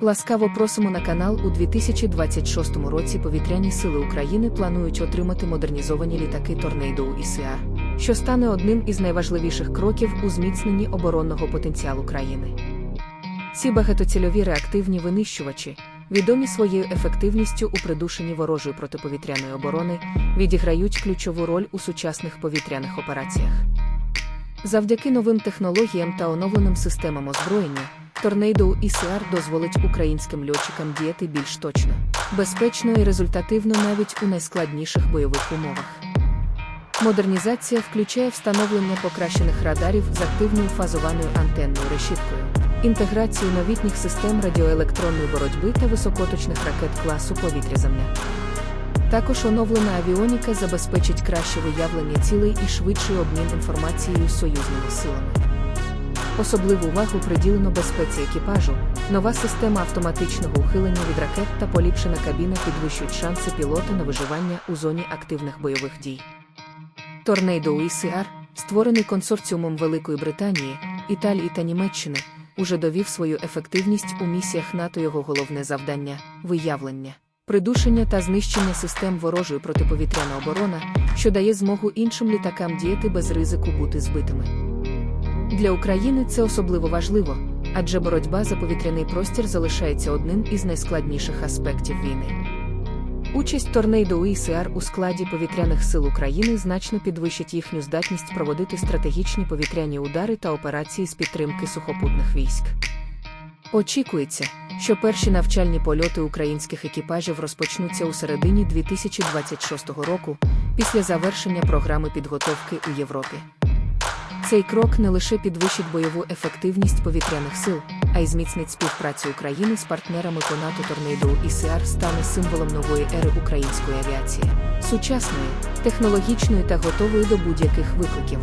Ласкаво просимо на канал у 2026 році Повітряні сили України планують отримати модернізовані літаки Торнейдо ІСР, що стане одним із найважливіших кроків у зміцненні оборонного потенціалу країни. Ці багатоцільові реактивні винищувачі, відомі своєю ефективністю у придушенні ворожої протиповітряної оборони, відіграють ключову роль у сучасних повітряних операціях. Завдяки новим технологіям та оновленим системам озброєння, Торнейдо ІСР дозволить українським льотчикам діяти більш точно, безпечно і результативно навіть у найскладніших бойових умовах. Модернізація включає встановлення покращених радарів з активною фазованою антенною решіткою, інтеграцію новітніх систем радіоелектронної боротьби та високоточних ракет класу повітря-земля. Також оновлена авіоніка забезпечить краще виявлення цілей і швидший обмін інформацією з союзними силами. Особливу увагу приділено безпеці екіпажу, нова система автоматичного ухилення від ракет та поліпшена кабіна підвищують шанси пілота на виживання у зоні активних бойових дій. Торнейдо ІСР, створений консорціумом Великої Британії, Італії та Німеччини, уже довів свою ефективність у місіях НАТО його головне завдання виявлення, придушення та знищення систем ворожої протиповітряна оборона, що дає змогу іншим літакам діяти без ризику бути збитими. Для України це особливо важливо, адже боротьба за повітряний простір залишається одним із найскладніших аспектів війни. Участь Торнейдо ІСР у складі повітряних сил України значно підвищить їхню здатність проводити стратегічні повітряні удари та операції з підтримки сухопутних військ. Очікується, що перші навчальні польоти українських екіпажів розпочнуться у середині 2026 року після завершення програми підготовки у Європі. Цей крок не лише підвищить бойову ефективність повітряних сил, а й зміцнить співпрацю України з партнерами по НАТО Торнейдо ІСР стане символом нової ери української авіації, сучасної, технологічної та готової до будь-яких викликів.